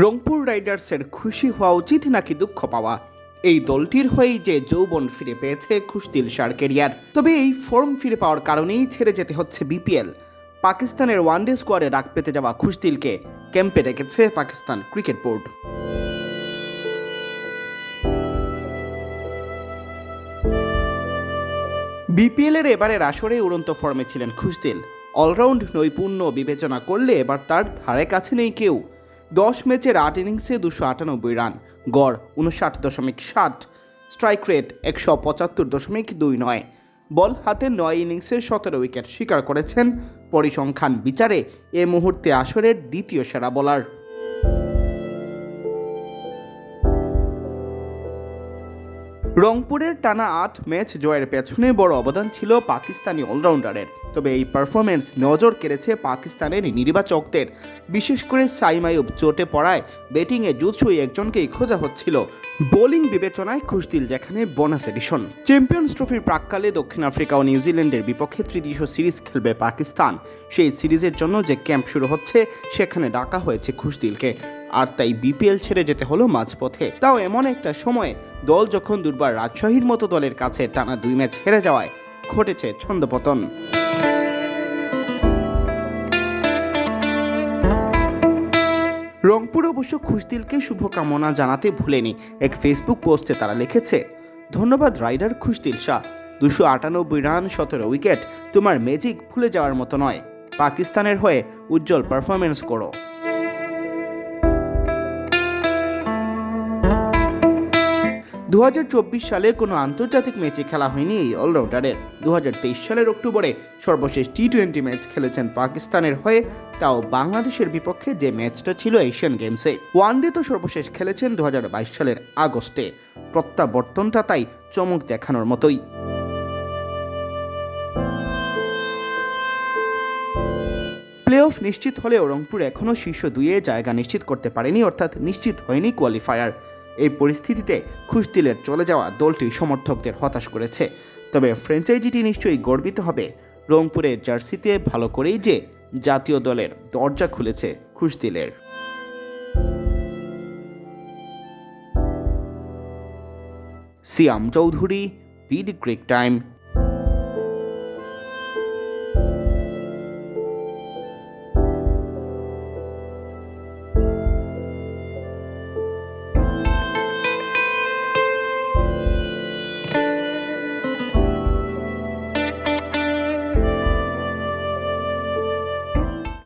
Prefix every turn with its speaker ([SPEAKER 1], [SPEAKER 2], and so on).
[SPEAKER 1] রংপুর রাইডার্সের খুশি হওয়া উচিত নাকি দুঃখ পাওয়া? এই দলটির হয়েই যে যৌবন ফিরে পেয়েছে খুশদিল শার কেরিয়ার। তবে এই ফর্ম ফিরে পাওয়ার কারণেই ছেড়ে যেতে হচ্ছে বিপিএল। পাকিস্তানের ওয়ানডে স্কোয়াডে ডাক পেতে যাওয়া খুশদিলকে ক্যাম্পে রেখেছে পাকিস্তান ক্রিকেট বোর্ড। বিপিএলের এবারের আসরে উড়ন্ত ফর্মে ছিলেন খুশদিল। অলরাউন্ড নৈপুণ্য বিবেচনা করলে এবার তার ধারে কাছে নেই কেউ। দশ ম্যাচের আট ইনিংসে দুশো আটানব্বই রান, গড় উনষাট দশমিক ষাট স্ট্রাইক রেট একশো পঁচাত্তর দশমিক দুই নয়। বল হাতে নয় ইনিংসে সতেরো উইকেট স্বীকার করেছেন, পরিসংখ্যান বিচারে এ মুহূর্তে আসরের দ্বিতীয় সেরা বোলার। রংপুরের টানা আট ম্যাচ জয়ের পেছনে বড় অবদান ছিল পাকিস্তানি অলরাউন্ডারের। তবে এই পারফরমেন্স নজর কেড়েছে পাকিস্তানের নির্বাচকদের। বিশেষ করে সাইম আয়ুব চোটে পড়ায় ব্যাটিংয়ে জুৎসই একজনকেই খোঁজা হচ্ছিল। বোলিং বিবেচনায় খুশদিল যেখানে বোনাস এডিশন। চ্যাম্পিয়ন্স ট্রফির প্রাককালে দক্ষিণ আফ্রিকা ও নিউজিল্যান্ডের বিপক্ষে তৃতীয় সিরিজ খেলবে পাকিস্তান। সেই সিরিজের জন্য যে ক্যাম্প শুরু হচ্ছে, সেখানে ডাকা হয়েছে খুশদিলকে আর তাই বিপিএল ছেড়ে যেতে হলো মাঝপথে। তাও এমন একটা সময় দল যখন দুর্বার রাজশাহীর মতো দলের কাছে টানা দুই ম্যাচ হেরে যাওয়ায় ঘটেছে ছন্দপতন। রংপুর অবশ্য খুশদিলকে শুভকামনা জানাতে ভুলেনি। এক ফেসবুক পোস্টে তারা লিখেছে, ধন্যবাদ, রাইডার খুশদিল শাহ। দুশো আটানব্বই রান, সতেরো উইকেট। তোমার ম্যাজিক ভুলে যাওয়ার মতো নয়। পাকিস্তানের হয়ে উজ্জ্বল পারফরমেন্স করো। চব্বিশ সালে কোনো আন্তর্জাতিক ম্যাচে খেলা হয়নি এই অলরাউন্ডারের। দুহাজার তেইশ সালের অক্টোবরে সর্বশেষ টি টোয়েন্টি ম্যাচ খেলেছেন পাকিস্তানের হয়ে, তাও বাংলাদেশের বিপক্ষে যে ম্যাচটা ছিল এশিয়ান গেমসে। ওয়ানডে তো সর্বশেষ খেলেছেন দুহাজার বাইশ সালের আগস্টে। প্রত্যাবর্তনটা তাই চমক দেখানোর মতোই। প্লে অফ নিশ্চিত হলেও রংপুর এখনও শীর্ষ দুইয়ে জায়গা নিশ্চিত করতে পারেনি, অর্থাৎ নিশ্চিত হয়নি কোয়ালিফায়ার। এই পরিস্থিতিতে খুশদিলের চলে যাওয়া দলটি সমর্থকদের হতাশ করেছে। তবে ফ্র্যাঞ্চাইজিটি নিশ্চয়ই গর্বিত হবে। রংপুরের জার্সিতে ভালো করেই যে জাতীয় দলের দরজা খুলেছে খুশদিলের। Siam Chowdhury, BD crick time.